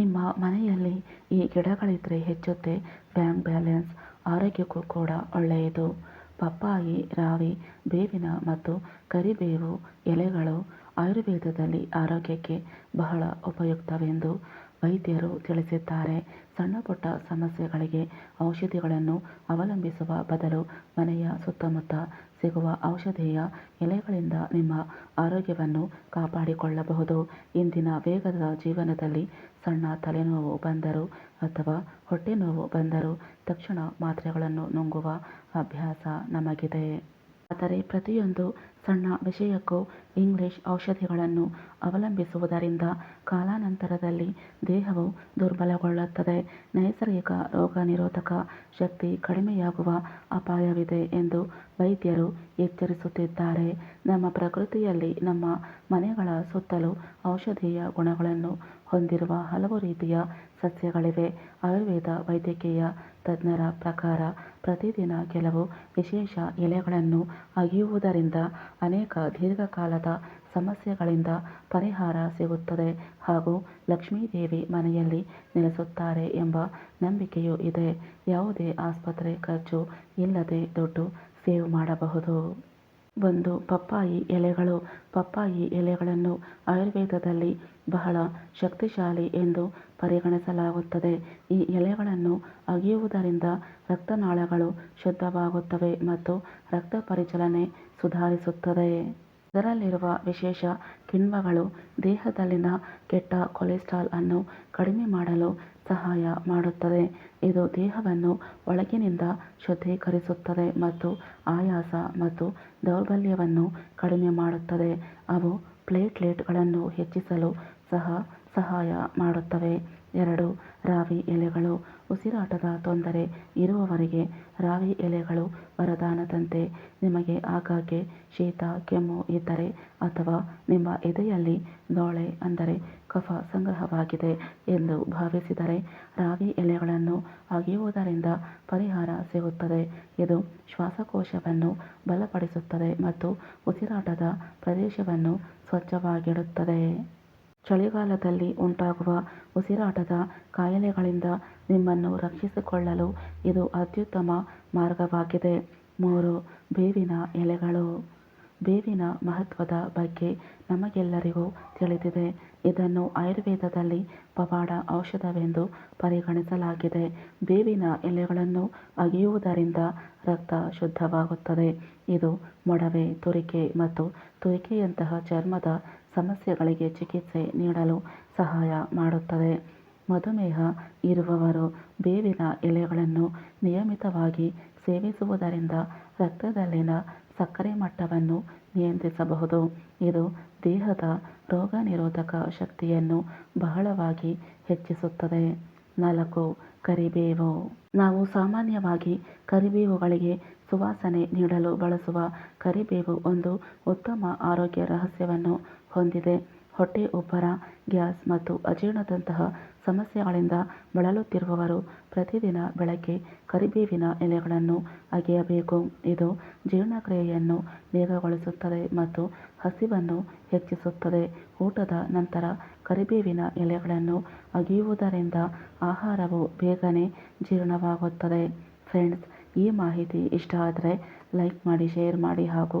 ನಿಮ್ಮ ಮನೆಯಲ್ಲಿ ಈ ಗಿಡಗಳಿದ್ರೆ ಹೆಚ್ಚುತ್ತೆ. ಬ್ಯಾಂಕ್ ಬ್ಯಾಲೆನ್ಸ್, ಆರೋಗ್ಯಕ್ಕೂ ಕೂಡ ಒಳ್ಳೆಯದು. ಪಪ್ಪಾಯಿ, ರಾವಿ, ಬೇವಿನ ಮತ್ತು ಕರಿಬೇವು ಎಲೆಗಳು ಆಯುರ್ವೇದದಲ್ಲಿ ಆರೋಗ್ಯಕ್ಕೆ ಬಹಳ ಉಪಯುಕ್ತವೆಂದು ವೈದ್ಯರು ತಿಳಿಸಿದ್ದಾರೆ. ಸಣ್ಣ ಪುಟ್ಟ ಸಮಸ್ಯೆಗಳಿಗೆ ಔಷಧಿಗಳನ್ನು ಅವಲಂಬಿಸುವ ಬದಲು ಮನೆಯ ಸುತ್ತಮುತ್ತ ಸಿಗುವ ಔಷಧೀಯ ಎಲೆಗಳಿಂದ ನಿಮ್ಮ ಆರೋಗ್ಯವನ್ನು ಕಾಪಾಡಿಕೊಳ್ಳಬಹುದು. ಇಂದಿನ ವೇಗದ ಜೀವನದಲ್ಲಿ ಸಣ್ಣ ತಲೆನೋವು ಬಂದರೂ ಅಥವಾ ಹೊಟ್ಟೆ ನೋವು ಬಂದರೂ ತಕ್ಷಣ ಮಾತ್ರೆಗಳನ್ನು ನುಂಗುವ ಅಭ್ಯಾಸ ನಮಗಿದೆ. ಆದರೆ ಪ್ರತಿಯೊಂದು ಸಣ್ಣ ವಿಷಯಕ್ಕೂ ಇಂಗ್ಲಿಷ್ ಔಷಧಿಗಳನ್ನು ಅವಲಂಬಿಸುವುದರಿಂದ ಕಾಲಾನಂತರದಲ್ಲಿ ದೇಹವು ದುರ್ಬಲಗೊಳ್ಳುತ್ತದೆ. ನೈಸರ್ಗಿಕ ರೋಗನಿರೋಧಕ ಶಕ್ತಿ ಕಡಿಮೆಯಾಗುವ ಅಪಾಯವಿದೆ ಎಂದು ವೈದ್ಯರು ಎಚ್ಚರಿಸುತ್ತಿದ್ದಾರೆ. ನಮ್ಮ ಪ್ರಕೃತಿಯಲ್ಲಿ ನಮ್ಮ ಮನೆಗಳ ಸುತ್ತಲೂ ಔಷಧೀಯ ಗುಣಗಳನ್ನು ಹೊಂದಿರುವ ಹಲವು ರೀತಿಯ ಸಸ್ಯಗಳಿವೆ. ಆಯುರ್ವೇದ ವೈದ್ಯಕೀಯ ತಜ್ಞರ ಪ್ರಕಾರ ಪ್ರತಿದಿನ ಕೆಲವು ವಿಶೇಷ ಎಲೆಗಳನ್ನು ಅಗಿಯುವುದರಿಂದ ಅನೇಕ ದೀರ್ಘಕಾಲದ ಸಮಸ್ಯೆಗಳಿಂದ ಪರಿಹಾರ ಸಿಗುತ್ತದೆ ಹಾಗೂ ಲಕ್ಷ್ಮೀದೇವಿ ಮನೆಯಲ್ಲಿ ನೆಲೆಸುತ್ತಾರೆ ಎಂಬ ನಂಬಿಕೆಯೂ ಇದೆ. ಯಾವುದೇ ಆಸ್ಪತ್ರೆ ಖರ್ಚು ಇಲ್ಲದೆ ದುಡ್ಡು ಸೇವ್ ಮಾಡಬಹುದು. ಒಂದು ಪಪ್ಪಾಯಿ ಎಲೆಗಳು. ಪಪ್ಪಾಯಿ ಎಲೆಗಳನ್ನು ಆಯುರ್ವೇದದಲ್ಲಿ ಬಹಳ ಶಕ್ತಿಶಾಲಿ ಎಂದು ಪರಿಗಣಿಸಲಾಗುತ್ತದೆ. ಈ ಎಲೆಗಳನ್ನು ಅಗಿಯುವುದರಿಂದ ರಕ್ತನಾಳಗಳು ಶುದ್ಧವಾಗುತ್ತವೆ ಮತ್ತು ರಕ್ತ ಪರಿಚಲನೆ ಸುಧಾರಿಸುತ್ತದೆ. ಇದರಲ್ಲಿರುವ ವಿಶೇಷ ಕಿಣ್ವಗಳು ದೇಹದಲ್ಲಿನ ಕೆಟ್ಟ ಕೊಲೆಸ್ಟ್ರಾಲ್ ಅನ್ನು ಕಡಿಮೆ ಮಾಡಲು ಸಹಾಯ ಮಾಡುತ್ತದೆ. ಇದು ದೇಹವನ್ನು ಒಳಗಿನಿಂದ ಶುದ್ಧೀಕರಿಸುತ್ತದೆ ಮತ್ತು ಆಯಾಸ ಮತ್ತು ದೌರ್ಬಲ್ಯವನ್ನು ಕಡಿಮೆ ಮಾಡುತ್ತದೆ. ಅವು ಪ್ಲೇಟ್ಲೆಟ್ಗಳನ್ನು ಹೆಚ್ಚಿಸಲು ಸಹ ಮಾಡುತ್ತವೆ. ಎರಡು, ರಾವಿ ಎಲೆಗಳು. ಉಸಿರಾಟದ ತೊಂದರೆ ಇರುವವರಿಗೆ ರಾವಿ ಎಲೆಗಳು ವರದಾನದಂತೆ. ನಿಮಗೆ ಆಗಾಗ್ಗೆ ಶೀತ, ಕೆಮ್ಮು ಇದ್ದರೆ ಅಥವಾ ನಿಮ್ಮ ಎದೆಯಲ್ಲಿ ದೋಳೆ ಅಂದರೆ ಕಫ ಸಂಗ್ರಹವಾಗಿದೆ ಎಂದು ಭಾವಿಸಿದರೆ ರಾವಿ ಎಲೆಗಳನ್ನು ಅಗೆಯುವುದರಿಂದ ಪರಿಹಾರ ಸಿಗುತ್ತದೆ. ಇದು ಶ್ವಾಸಕೋಶವನ್ನು ಬಲಪಡಿಸುತ್ತದೆ ಮತ್ತು ಉಸಿರಾಟದ ಪ್ರದೇಶವನ್ನು ಸ್ವಚ್ಛವಾಗಿಡುತ್ತದೆ. ಚಳಿಗಾಲದಲ್ಲಿ ಉಂಟಾಗುವ ಉಸಿರಾಟದ ಕಾಯಿಲೆಗಳಿಂದ ನಿಮ್ಮನ್ನು ರಕ್ಷಿಸಿಕೊಳ್ಳಲು ಇದು ಅತ್ಯುತ್ತಮ ಮಾರ್ಗವಾಗಿದೆ. ಮೂರು, ಬೇವಿನ ಎಲೆಗಳು. ಬೇವಿನ ಮಹತ್ವದ ಬಗ್ಗೆ ನಮಗೆಲ್ಲರಿಗೂ ತಿಳಿದಿದೆ. ಇದನ್ನು ಆಯುರ್ವೇದದಲ್ಲಿ ಪವಾಡ ಔಷಧವೆಂದು ಪರಿಗಣಿಸಲಾಗಿದೆ. ಬೇವಿನ ಎಲೆಗಳನ್ನು ಅಗಿಯುವುದರಿಂದ ರಕ್ತ ಶುದ್ಧವಾಗುತ್ತದೆ. ಇದು ಮೊಡವೆ, ತುರಿಕೆ ಮತ್ತು ತುರಿಕೆಯಂತಹ ಚರ್ಮದ ಸಮಸ್ಯೆಗಳಿಗೆ ಚಿಕಿತ್ಸೆ ನೀಡಲು ಸಹಾಯ ಮಾಡುತ್ತದೆ. ಮಧುಮೇಹ ಇರುವವರು ಬೇವಿನ ಎಲೆಗಳನ್ನು ನಿಯಮಿತವಾಗಿ ಸೇವಿಸುವುದರಿಂದ ರಕ್ತದಲ್ಲಿನ ಸಕ್ಕರೆ ಮಟ್ಟವನ್ನು ನಿಯಂತ್ರಿಸಬಹುದು. ಇದು ದೇಹದ ರೋಗನಿರೋಧಕ ಶಕ್ತಿಯನ್ನು ಬಹಳವಾಗಿ ಹೆಚ್ಚಿಸುತ್ತದೆ. ನಾಲ್ಕು, ಕರಿಬೇವು. ನಾವು ಸಾಮಾನ್ಯವಾಗಿ ಕರಿಬೇವುಗಳಿಗೆ ಸುವಾಸನೆ ನೀಡಲು ಬಳಸುವ ಕರಿಬೇವು ಒಂದು ಉತ್ತಮ ಆರೋಗ್ಯ ರಹಸ್ಯವನ್ನು ಹೊಂದಿದೆ. ಹೊಟ್ಟೆ, ಉಬ್ಬರ, ಗ್ಯಾಸ್ ಮತ್ತು ಅಜೀರ್ಣದಂತಹ ಸಮಸ್ಯೆಗಳಿಂದ ಬಳಲುತ್ತಿರುವವರು ಪ್ರತಿದಿನ ಬೆಳಗ್ಗೆ ಕರಿಬೇವಿನ ಎಲೆಗಳನ್ನು ಅಗೆಯಬೇಕು. ಇದು ಜೀರ್ಣಕ್ರಿಯೆಯನ್ನು ವೇಗಗೊಳಿಸುತ್ತದೆ ಮತ್ತು ಹಸಿವನ್ನು ಹೆಚ್ಚಿಸುತ್ತದೆ. ಊಟದ ನಂತರ ಕರಿಬೇವಿನ ಎಲೆಗಳನ್ನು ಅಗಿಯುವುದರಿಂದ ಆಹಾರವು ಬೇಗನೆ ಜೀರ್ಣವಾಗುತ್ತದೆ. ಫ್ರೆಂಡ್ಸ್, ಈ ಮಾಹಿತಿ ಇಷ್ಟ ಆದರೆ ಲೈಕ್ ಮಾಡಿ, ಶೇರ್ ಮಾಡಿ ಹಾಗೂ